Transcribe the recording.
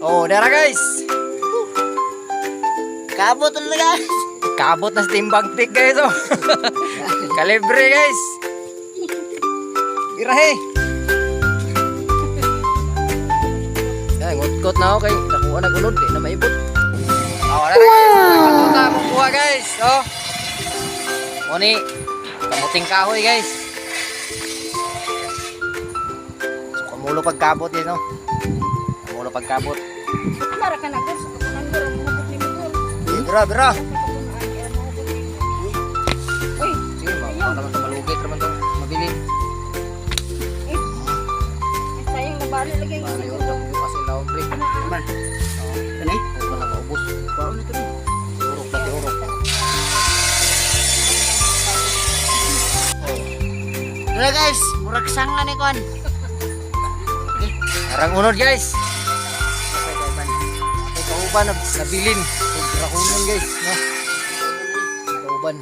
Oh, dara guys. Kabot na guys. Kabot na sa timbang tik guys oh. Kalibre guys. Irahe. Ay, ngot-ngot na ako kay nakuha na gunod, di na maibot. Oh, dara guys. Wow. na kuha guys. Oh. Muni, kamuting kahoy guys. So, kumulo pagkabot guys no. Kumulo pagkabot. Para ka na guys. Kapunan mo. Mahubog ni mo. Bira, bira. Uy. Sige, mga naman ito malugit naman ito. Mabilin. Sayang na bali lagi. Huwag lang yung kasi na break. Man. Kani? Huwag na lang maubos. Baon na kani. Urok pati urok. Dala guys, murag sanga ni kon. Arang unod guys. Kauban na nabilin. Sobra kunon guys. No? Kauban.